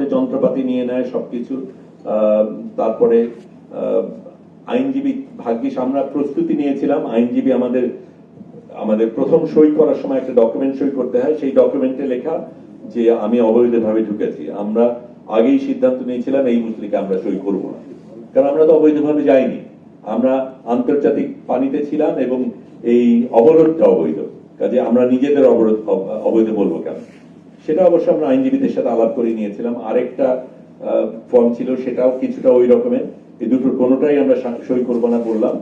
আমাদের যন্ত্রপাতি নিয়ে নেয় সবকিছু। তারপরে আইনজীবী ভাগ্যিস আমরা প্রস্তুতি নিয়েছিলাম। আইনজীবী আমাদের আমাদের প্রথম সই করার সময় একটা ডকুমেন্ট সই করতে হয়। সেই ডকুমেন্টে লেখা যে, আমি অবৈধভাবে ঢুকেছি। আমরা আগেই সিদ্ধান্ত নিয়েছিলাম, এই মুসলিকে আমরা সই করব না। কারণ আমরা তো অবৈধভাবে যাইনি। আমরা আন্তর্জাতিক পানিতে ছিলাম এবং এই অবরোধটা অবৈধ। কাজে আমরা নিজেদের অবরোধ অবৈধ বলব কেন? সেটা অবশ্য আমরা আইনজীবীদের সাথে আলাপ করে নিয়েছিলাম। আরেকটা ফর্ম ছিল সেটাও কিছুটা ওই রকমের। এই দুটোর কোনোটাই আমরা সই করব না বললাম।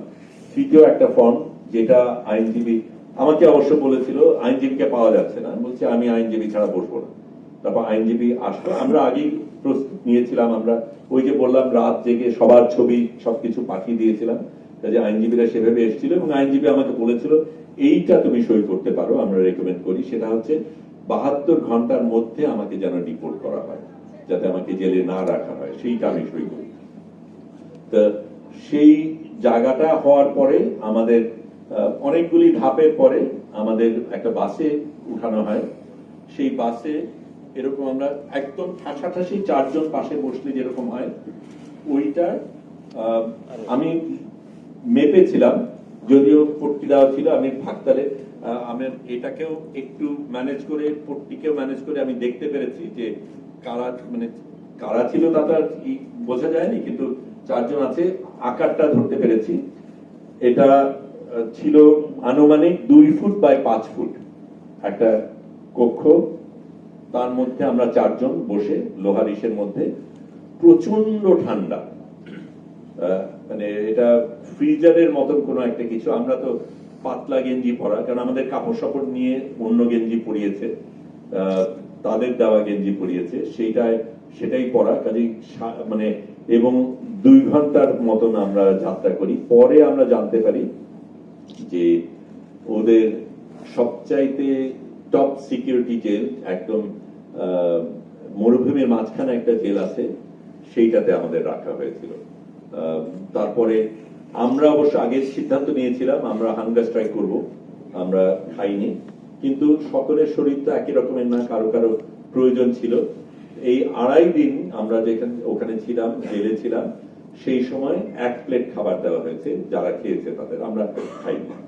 তৃতীয় একটা ফর্ম যেটা আইনজীবী, আমাকে অবশ্য বলেছিল, আইনজীবীকে পাওয়া যাচ্ছে না। বলছি, আমি আইনজীবী ছাড়া বসবো না। তারপর আইনজীবী আসলো। আমরা আগেই প্রস্তুত নিয়েছিলাম। আমরা ওই যে বললাম, রাত জেগে সবার ছবি সবকিছু পাঠিয়ে দিয়েছিলাম। কাজে আইনজীবীরা সেভাবে এসেছিল এবং আইনজীবী আমাকে বলেছিল, এইটা তুমি সই করতে পারো, আমরা রেকমেন্ড করি। সেটা হচ্ছে বাহাত্তর ঘণ্টার মধ্যে আমাকে যেন ডিপোর্ট করা হয়, যাতে আমাকে জেলে না রাখা হয়, সেইটা আমি সই করি। তো সেই জায়গাটা হওয়ার পরে আমাদের অনেকগুলি ধাপের পরে আমাদের একটা বাসে উঠানো হয়। সেই বাসে এরকম আমরা একদম ঠাসাঠাসি চারজন পাশে বসলে যেরকম হয় ওইটা আমি মেপেছিলাম যদিও পট্টি দেওয়া ছিল, আমি ফাঁকতালে আমি এটাকেও একটু ম্যানেজ করে, পট্টিকেও ম্যানেজ করে আমি দেখতে পেরেছি যে কারা মানে কারা ছিল তা তো বোঝা যায়নি, কিন্তু চারজন আছে, আকারটা ধরতে পেরেছি। এটা ছিল আনুমানিক দুই ফুট বাই পাঁচ ফুট একটা কক্ষ। তার মধ্যে আমরা চারজন বসে লোহার ইসের মধ্যে। প্রচণ্ড ঠান্ডা। মানে এটা ফ্রিজারের মতন কোনো একটা কিছু। আমরা তো পাতলা গেঞ্জি পরা, কারণ আমাদের কাপড় সাপড় নিয়ে অন্য গেঞ্জি পরিয়েছে তাদের দেওয়া গেঞ্জি পরিয়েছে, সেইটাই, সেটাই পরা। কাজেই মানে এবং দুই ঘণ্টার মতন আমরা যাত্রা করি। পরে আমরা জানতে পারি যে ওদের সবচাইতে টপ সিকিউরিটি জেল একদম মরুভূমির মাঝখানে একটা জেল আছে, সেইটাতে আমাদের রাখা হয়েছিল। তারপরে আমরা অবশ্য আগে সিদ্ধান্ত নিয়েছিলাম, আমরা হাঙ্গার স্ট্রাইক করব, আমরা খাইনি। কিন্তু সকলের শরীর তো একই রকমের না, কারও কারও প্রয়োজন ছিল। এই আড়াই দিন আমরা যেখানে, ওখানে ছিলাম, জেলে ছিলাম, সেই সময় এক প্লেট খাবার দেওয়া হয়েছে, যারা খেয়েছে তাদের, আমরা খাইনি।